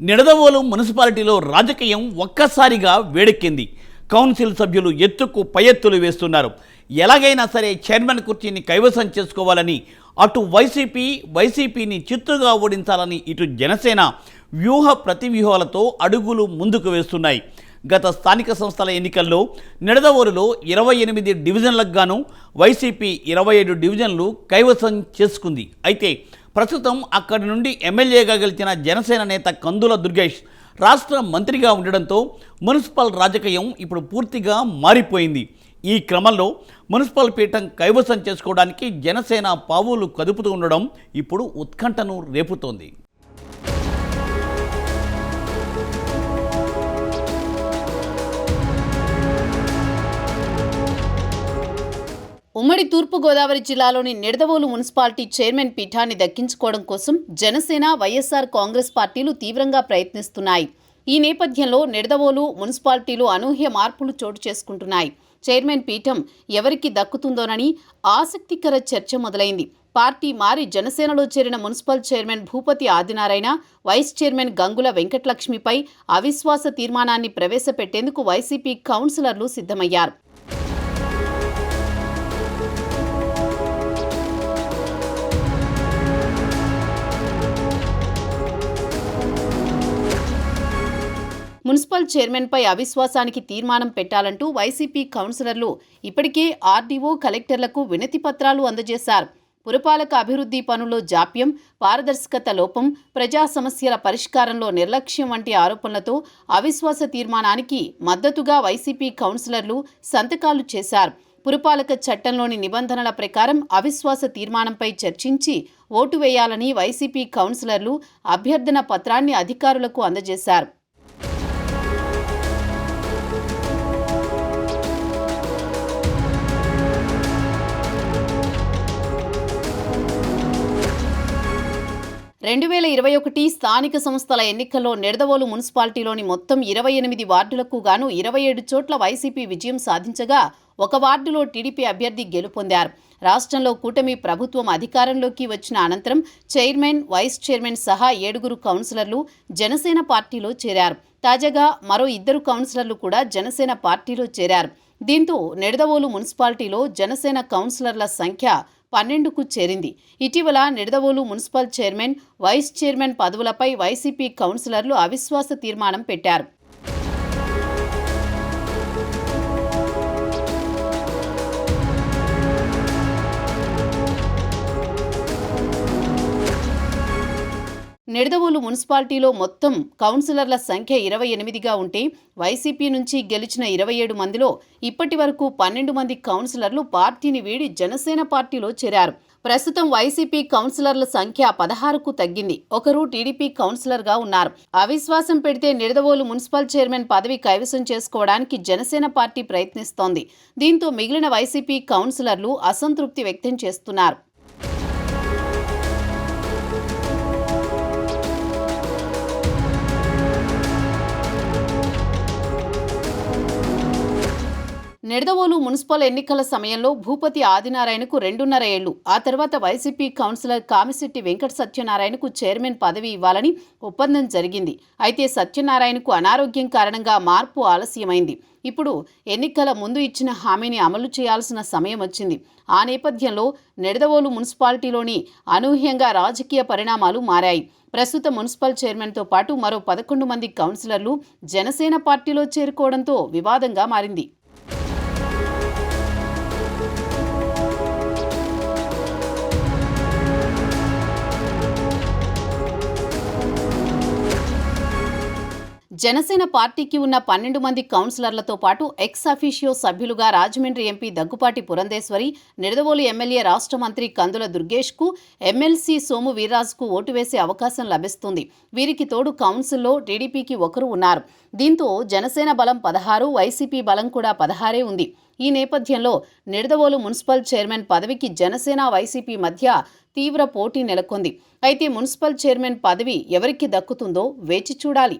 నిడదవోలు మున్సిపాలిటీలో రాజకీయం ఒక్కసారిగా వేడెక్కింది. కౌన్సిల్ సభ్యులు ఎత్తుకు పై ఎత్తులు వేస్తున్నారు. ఎలాగైనా సరే చైర్మన్ కుర్చీని కైవసం చేసుకోవాలని అటు వైసీపీ వైసీపీని చిత్తుగా ఓడించాలని ఇటు జనసేన వ్యూహ ప్రతివ్యూహాలతో అడుగులు ముందుకు వేస్తున్నాయి. గత స్థానిక సంస్థల ఎన్నికల్లో నిడదవోలులో ఇరవై ఎనిమిది డివిజన్లకు గాను వైసీపీ ఇరవై ఏడు డివిజన్లు కైవసం చేసుకుంది. అయితే ప్రస్తుతం అక్కడి నుండి ఎమ్మెల్యేగా గెలిచిన జనసేన నేత కందుల దుర్గేష్ రాష్ట్ర మంత్రిగా ఉండడంతో మున్సిపల్ రాజకీయం ఇప్పుడు పూర్తిగా మారిపోయింది. ఈ క్రమంలో మున్సిపల్ పీఠం కైవసం చేసుకోవడానికి జనసేన పావులు కదుపుతూ ఉండడం ఇప్పుడు ఉత్కంఠను రేపుతోంది. తూర్పుగోదావరి జిల్లాలోని నిడదవోలు మున్సిపాలిటీ చైర్మన్ పీఠాన్ని దక్కించుకోవడం కోసం జనసేన వైఎస్ఆర్ కాంగ్రెస్ పార్టీలు తీవ్రంగా ప్రయత్నిస్తున్నాయి. ఈ నేపథ్యంలో నిడదవోలు మున్సిపాలిటీలు అనూహ్య మార్పులు చోటు చేసుకుంటున్నాయి. చైర్మన్ పీఠం ఎవరికి దక్కుతుందోనని ఆసక్తికర చర్చ మొదలైంది. పార్టీ మారి జనసేనలో చేరిన municipal chairman Bhupathi Adinarayana vice chairman Gangula వెంకటలక్ష్మిపై అవిశ్వాస తీర్మానాన్ని ప్రవేశపెట్టేందుకు వైసీపీ కౌన్సిలర్లు సిద్ధమయ్యారు. మున్సిపల్ చైర్మన్పై అవిశ్వాసానికి తీర్మానం పెట్టాలంటూ వైసీపీ కౌన్సిలర్లు ఇప్పటికే ఆర్డీఓ కలెక్టర్లకు వినతి పత్రాలు అందజేశారు. పురపాలక అభివృద్ధి పనుల్లో జాప్యం పారదర్శకత లోపం ప్రజా సమస్యల పరిష్కారంలో నిర్లక్ష్యం వంటి ఆరోపణలతో అవిశ్వాస తీర్మానానికి మద్దతుగా వైసీపీ కౌన్సిలర్లు సంతకాలు చేశారు. పురపాలక చట్టంలోని నిబంధనల ప్రకారం అవిశ్వాస తీర్మానంపై చర్చించి ఓటు వేయాలని వైసీపీ కౌన్సిలర్లు అభ్యర్థన పత్రాన్ని అధికారులకు అందజేశారు. రెండు వేల ఇరవై ఒకటి స్థానిక సంస్థల ఎన్నికల్లో నిడదవోలు మున్సిపాలిటీలోని మొత్తం ఇరవై ఎనిమిది వార్డులకు గాను ఇరవై ఏడు చోట్ల వైసీపీ విజయం సాధించగా ఒక వార్డులో టీడీపీ అభ్యర్థి గెలుపొందారు. రాష్ట్రంలో కూటమి ప్రభుత్వం అధికారంలోకి వచ్చిన అనంతరం చైర్మన్ వైస్ చైర్మన్ సహా ఏడుగురు కౌన్సిలర్లు జనసేన పార్టీలో చేరారు. తాజాగా మరో ఇద్దరు కౌన్సిలర్లు కూడా జనసేన పార్టీలో చేరారు. దీంతో నిడదవోలు మున్సిపాలిటీలో జనసేన కౌన్సిలర్ల సంఖ్య పన్నెండుకు చేరింది. ఇటీవల Nidadavolu municipal chairman vice chairman పదవులపై YCP కౌన్సిలర్లు అవిశ్వాస తీర్మానం పెట్టారు. నిడదవోలు మున్సిపాలిటీలో మొత్తం కౌన్సిలర్ల సంఖ్య ఇరవై ఎనిమిదిగా ఉంటే వైసీపీ నుంచి గెలిచిన ఇరవై ఏడు మందిలో ఇప్పటి వరకు పన్నెండు మంది కౌన్సిలర్లు పార్టీని వీడి జనసేన పార్టీలో చేరారు. ప్రస్తుతం వైసీపీ కౌన్సిలర్ల సంఖ్య పదహారుకు తగ్గింది. ఒకరు టీడీపీ కౌన్సిలర్గా ఉన్నారు. అవిశ్వాసం పెడితే నిడదవోలు మున్సిపల్ చైర్మన్ పదవి కైవసం చేసుకోవడానికి జనసేన పార్టీ ప్రయత్నిస్తోంది. దీంతో మిగిలిన వైసీపీ కౌన్సిలర్లు అసంతృప్తి వ్యక్తం చేస్తున్నారు. నిడదవోలు మున్సిపల్ ఎన్నికల సమయంలో భూపతి ఆదినారాయణకు రెండున్నర ఏళ్ళు ఆ తర్వాత వైసీపీ కౌన్సిలర్ కామిశెట్టి వెంకట సత్యనారాయణకు చైర్మన్ పదవి ఇవ్వాలని ఒప్పందం జరిగింది. అయితే సత్యనారాయణకు అనారోగ్యం కారణంగా మార్పు ఆలస్యమైంది. ఇప్పుడు ఎన్నికల ముందు ఇచ్చిన హామీని అమలు చేయాల్సిన సమయం వచ్చింది. ఆ నేపథ్యంలో నిడదవోలు మున్సిపాలిటీలోని అనూహ్యంగా రాజకీయ పరిణామాలు మారాయి. ప్రస్తుత మున్సిపల్ చైర్మన్తో పాటు మరో పదకొండు మంది కౌన్సిలర్లు జనసేన పార్టీలో చేరుకోవడంతో వివాదంగా మారింది. జనసేన పార్టీకి ఉన్న పన్నెండు మంది కౌన్సిలర్లతో పాటు ఎక్స్ అఫీషియో సభ్యులుగా రాజమండ్రి ఎంపీ దగ్గుపాటి పురంధేశ్వరి నిడదవోలు ఎమ్మెల్యే రాష్ట్ర మంత్రి కందుల దుర్గేష్కు ఎమ్మెల్సీ సోము వీర్రాజుకు ఓటు వేసే అవకాశం లభిస్తుంది. వీరికి తోడు కౌన్సిల్లో టీడీపీకి ఒకరు ఉన్నారు. దీంతో జనసేన బలం పదహారు వైసీపీ బలం కూడా పదహారే ఉంది. ఈ నేపథ్యంలో నిడదవోలు మున్సిపల్ చైర్మన్ పదవికి జనసేన వైసీపీ మధ్య తీవ్ర పోటీ నెలకొంది. అయితే మున్సిపల్ చైర్మన్ పదవి ఎవరికి దక్కుతుందో వేచి చూడాలి.